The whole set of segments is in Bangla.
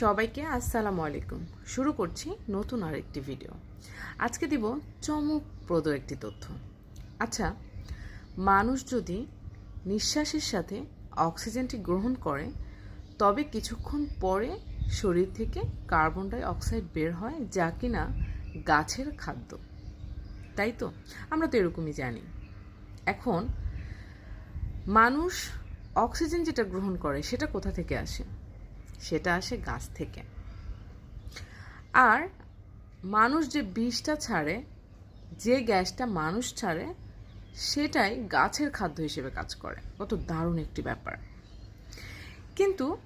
সবাইকে আসসালামু আলাইকুম। শুরু করছি নতুন আরেকটি ভিডিও আজকে দিব চমকপ্রদ একটি তথ্য। আচ্ছা মানুষ যদি নিঃশ্বাসের সাথে অক্সিজেনটি গ্রহণ করে, তবে কিছুক্ষণ পরে শরীর থেকে কার্বন ডাই অক্সাইড বের হয় যা কিনা গাছের খাদ্য। তাই তো? আমরা তো এরকমই জানি। এখন, মানুষ অক্সিজেন যেটা গ্রহণ করে, সেটা কোথা থেকে আসে? সেটা আসে গাছ থেকে। আর মানুষ যে বিষটা ছাড়ে, যে গ্যাসটা মানুষ ছাড়ে, সেটাই গাছের খাদ্য হিসেবে কাজ করে। কত দারুণ একটি ব্যাপার। কিন্তু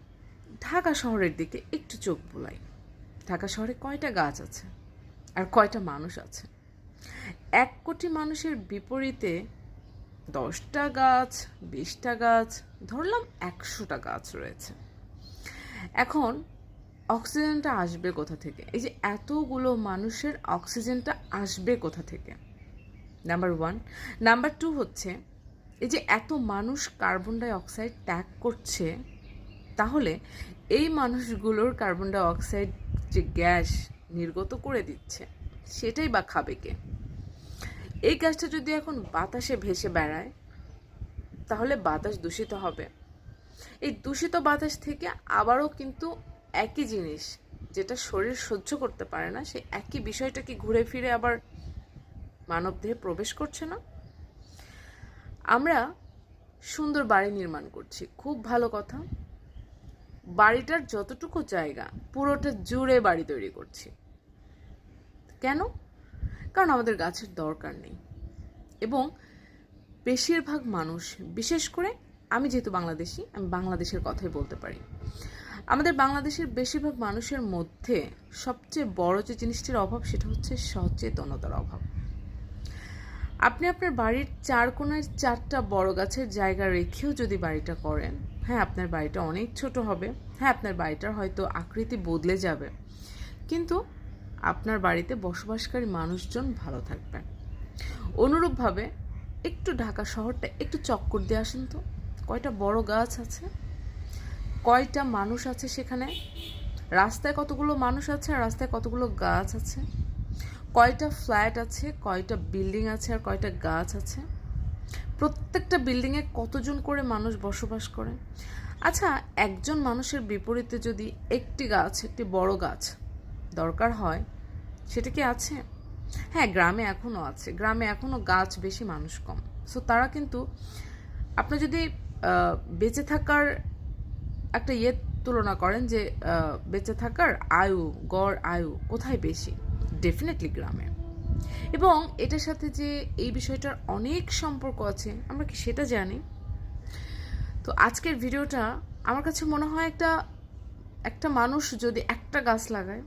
ঢাকা শহরের দিকে একটু চোখ বোলাই। ঢাকা শহরে কয়টা গাছ আছে? আর কয়টা মানুষ আছে? এক কোটি মানুষের বিপরীতে দশটা গাছ, বিশটা গাছ, ধরলাম একশোটা গাছ রয়েছে। এখন অক্সিজেনটা আসবে কোথা থেকে? এই যে এতগুলো মানুষের অক্সিজেনটা আসবে কোথা থেকে? নাম্বার ওয়ান নাম্বার টু হচ্ছে, এই যে এত মানুষ কার্বন ডাই অক্সাইড ত্যাগ করছে, তাহলে এই মানুষগুলোর কার্বন ডাই অক্সাইড যে গ্যাস নির্গত করে দিচ্ছে, সেটাই বা খাবে কে? এই গ্যাসটা যদি এখন বাতাসে ভেসে বেড়ায়, তাহলে বাতাস দূষিত হবে। এই দূষিত বাতাস থেকে আবারও কিন্তু একই জিনিস যেটা শরীর সহ্য করতে পারে না, সেই একই বিষয়টা কি ঘুরে ফিরে আবার মানবদেহে প্রবেশ করছে না? আমরা সুন্দর বাড়ি নির্মাণ করছি, খুব ভালো কথা। বাড়িটার যতটুকু জায়গা, পুরোটা জুড়ে বাড়ি তৈরি করছি। কেন? কারণ আমাদের গাছের দরকার নেই। এবং বেশিরভাগ মানুষ, বিশেষ করে আমি যেহেতু বাংলাদেশি, আমি বাংলাদেশের কথাই বলতে পারি। আমাদের বাংলাদেশের বেশিরভাগ মানুষের মধ্যে সবচেয়ে বড় যে জিনিসটির অভাব সেটা হচ্ছে সচেতনতার অভাব। আপনি আপনার বাড়ির চার কোনায় চারটা বড় গাছের জায়গা রেখেও যদি বাড়িটা করেন হ্যাঁ আপনার বাড়িটা অনেক ছোট হবে হ্যাঁ আপনার বাড়িটার হয়তো আকৃতি বদলে যাবে। কিন্তু আপনার বাড়িতে বসবাসকারী মানুষজন ভালো থাকবে অনুরূপভাবে একটু ঢাকা শহরটা একটু চক্কর দিয়ে আসেন তো। কয়টা বড় গাছ আছে? কয়টা মানুষ আছে সেখানে? রাস্তায় কতগুলো মানুষ আছে আর রাস্তায় কতগুলো গাছ আছে? কয়টা ফ্ল্যাট আছে, কয়টা বিল্ডিং আছে আর কয়টা গাছ আছে? প্রত্যেকটা বিল্ডিংয়ে কতজন করে মানুষ বসবাস করে? আচ্ছা একজন মানুষের বিপরীতে যদি একটি গাছ, একটি বড় গাছ দরকার হয়, সেটা কি আছে? হ্যাঁ গ্রামে এখনও আছে। গ্রামে এখনও গাছ বেশি মানুষ কম। সো তারা কিন্তু, আপনি যদি বেঁচে থাকার একটা ইয়ে তুলনা করেন যে বেঁচে থাকার আয়ু, গড় আয়ু কোথায় বেশি? ডেফিনেটলি গ্রামে। এবং এটার সাথে যে এই বিষয়টার অনেক সম্পর্ক আছে, আমরা কি সেটা জানি? তো আজকের ভিডিওটা আমার কাছে মনে হয় একটা একটা মানুষ যদি একটা গাছ লাগায়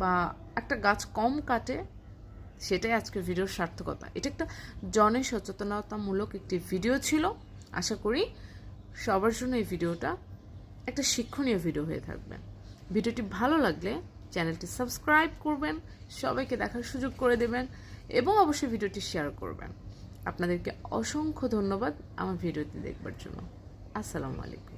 বা একটা গাছ কম কাটে, সেটাই আজকের ভিডিওর সার্থকতা। এটা একটা জনে সচেতনতামূলক একটি ভিডিও ছিল। আশা করি সবার জন্য এই ভিডিওটা একটা শিক্ষণীয় ভিডিও হয়ে থাকবে। ভিডিওটি ভালো লাগলে চ্যানেলটি সাবস্ক্রাইব করবেন, সবাইকে দেখার সুযোগ করে দেবেন এবং অবশ্যই ভিডিওটি শেয়ার করবেন। আপনাদেরকে অসংখ্য ধন্যবাদ আমার ভিডিওটি দেখবার জন্য। আসসালামু আলাইকুম।